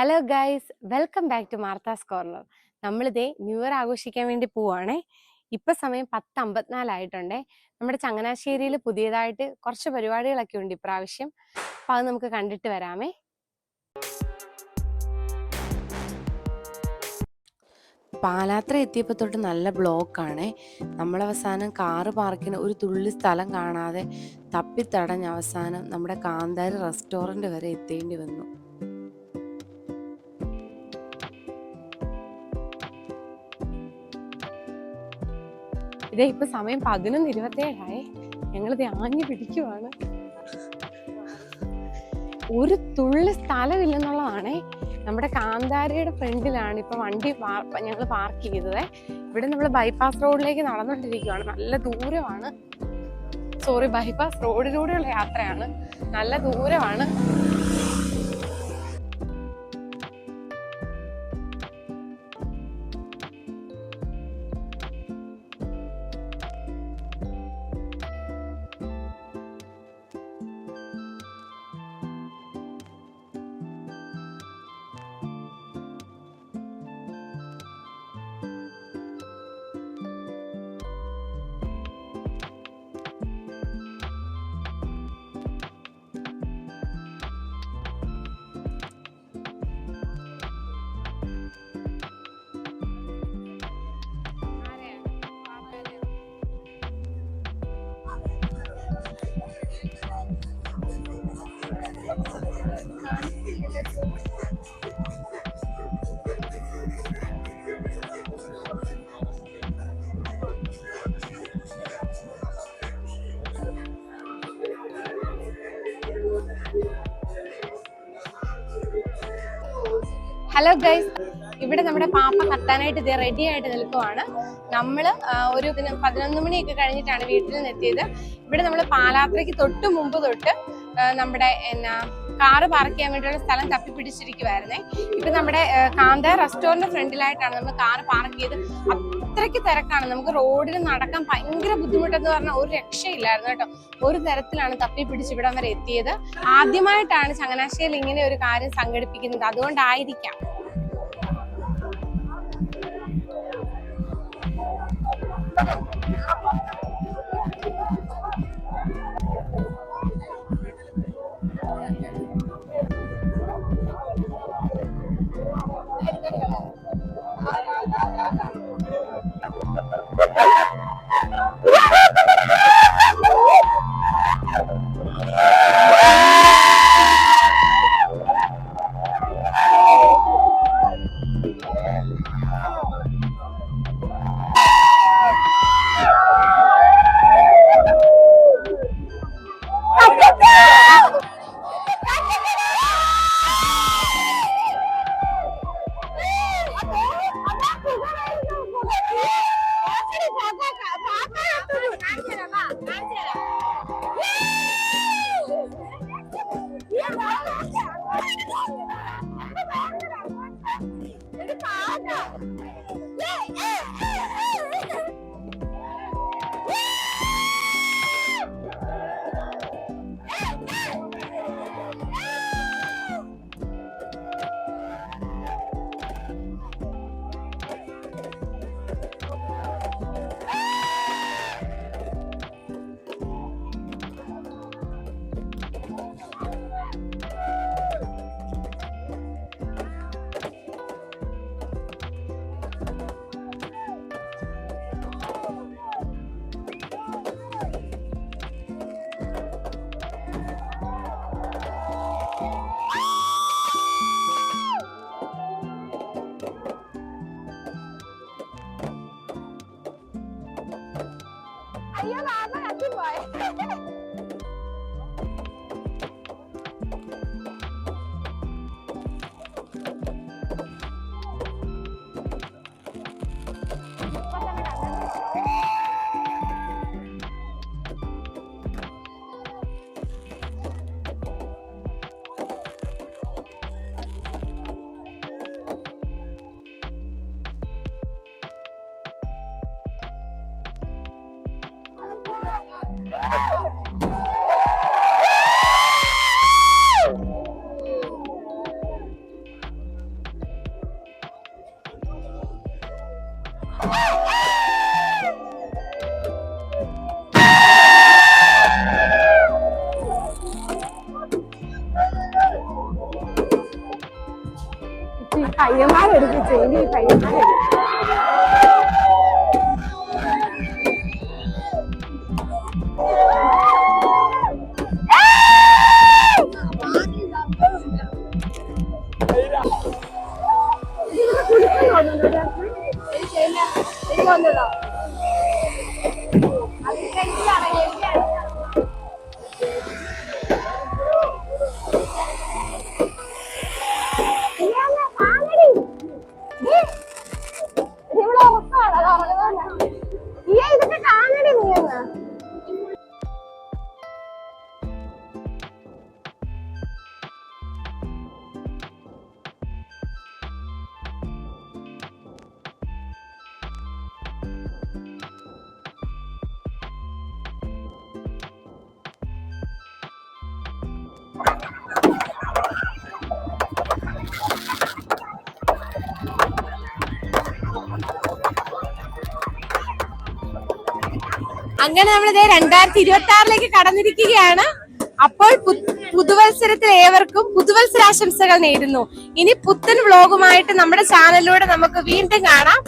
Hello guys welcome back to Martha's corner നമ്മളിതേ new year ആഘോഷിക്കാൻ വേണ്ടി പോവാണേ. ഇപ്പം സമയം പത്ത് അമ്പത്തിനാലായിട്ടുണ്ടേ നമ്മുടെ ചങ്ങനാശ്ശേരിയിൽ പുതിയതായിട്ട് കുറച്ച് പരിപാടികളൊക്കെ ഉണ്ട് ഇപ്രാവശ്യം. അപ്പം അത് നമുക്ക് കണ്ടിട്ട് വരാമേ. പാലാത്ര എത്തിയപ്പോൾ തൊട്ട് നല്ല ബ്ലോക്കാണേ. നമ്മളവസാനം കാറ് പാർക്കിന് ഒരു തുള്ളി സ്ഥലം കാണാതെ തപ്പിത്തടഞ്ഞ് അവസാനം നമ്മുടെ കാന്താരി റെസ്റ്റോറന്റ് വരെ എത്തേണ്ടി വന്നു. ഇതേ ഇപ്പൊ സമയം പതിനൊന്ന് ഇരുപത്തേഴായേ. ഞങ്ങളിത് ആഞ്ഞു പിടിക്കുവാണ്. ഒരു തുള്ളി സ്ഥലമില്ലെന്നുള്ളതാണേ. നമ്മുടെ കാന്താരയുടെ ഫ്രണ്ടിലാണ് ഇപ്പൊ വണ്ടി ഞങ്ങൾ പാർക്ക് ചെയ്തത്. ഇവിടെ നമ്മൾ ബൈപ്പാസ് റോഡിലേക്ക് നടന്നുകൊണ്ടിരിക്കുകയാണ് നല്ല ദൂരമാണ്. സോറി ബൈപ്പാസ് റോഡിലൂടെയുള്ള യാത്രയാണ്. നല്ല ദൂരമാണ്. ഹലോ ഗൈസ് ഇവിടെ നമ്മുടെ പാപ്പ കത്താനായിട്ട് ഇത് റെഡി ആയിട്ട് നിൽക്കുവാണ്. നമ്മൾ ഒരു പതിനൊന്ന് മണിയൊക്കെ കഴിഞ്ഞിട്ടാണ് വീട്ടിൽ നിന്ന് എത്തിയത്. ഇവിടെ നമ്മൾ പാലാത്രയ്ക്ക് തൊട്ട് മുമ്പ് തൊട്ട് നമ്മുടെ എന്നാ കാറ് പാർക്ക് ചെയ്യാൻ വേണ്ടിയുള്ള സ്ഥലം തപ്പി പിടിച്ചിരിക്കുവായിരുന്നേ. ഇപ്പൊ നമ്മുടെ കാന്ത റെസ്റ്റോറന്റ് ഫ്രണ്ടിലായിട്ടാണ് നമ്മൾ കാറ് പാർക്ക് ചെയ്ത്. അത്രയ്ക്ക് തിരക്കാണ്. നമുക്ക് റോഡിൽ നടക്കാൻ ഭയങ്കര ബുദ്ധിമുട്ടെന്ന് പറഞ്ഞാൽ ഒരു രക്ഷയില്ലായിരുന്നു കേട്ടോ. ഒരു തരത്തിലാണ് തപ്പി പിടിച്ച് ഇവിടം വരെ എത്തിയത്. ആദ്യമായിട്ടാണ് ചങ്ങനാശ്ശേരിയിൽ ഇങ്ങനെ ഒരു കാര്യം സംഘടിപ്പിക്കുന്നത്. അതുകൊണ്ടായിരിക്കാം. Stop. പയ്യന്മാരെടുപ്പിച്ചു ഇനി ഈ പയ്യന്മാരെടുപ്പിച്ചു ഇതൊക്കെ അങ്ങനെ നമ്മൾ ഇതേ രണ്ടായിരത്തി ഇരുപത്തി ആറിലേക്ക് കടന്നിരിക്കുകയാണ്. അപ്പോൾ പുതുവത്സരത്തിൽ ഏവർക്കും പുതുവത്സരാശംസകൾ നേരുന്നു. ഇനി പുത്തൻ വ്ലോഗുമായിട്ട് നമ്മുടെ ചാനലിലൂടെ നമുക്ക് വീണ്ടും കാണാം.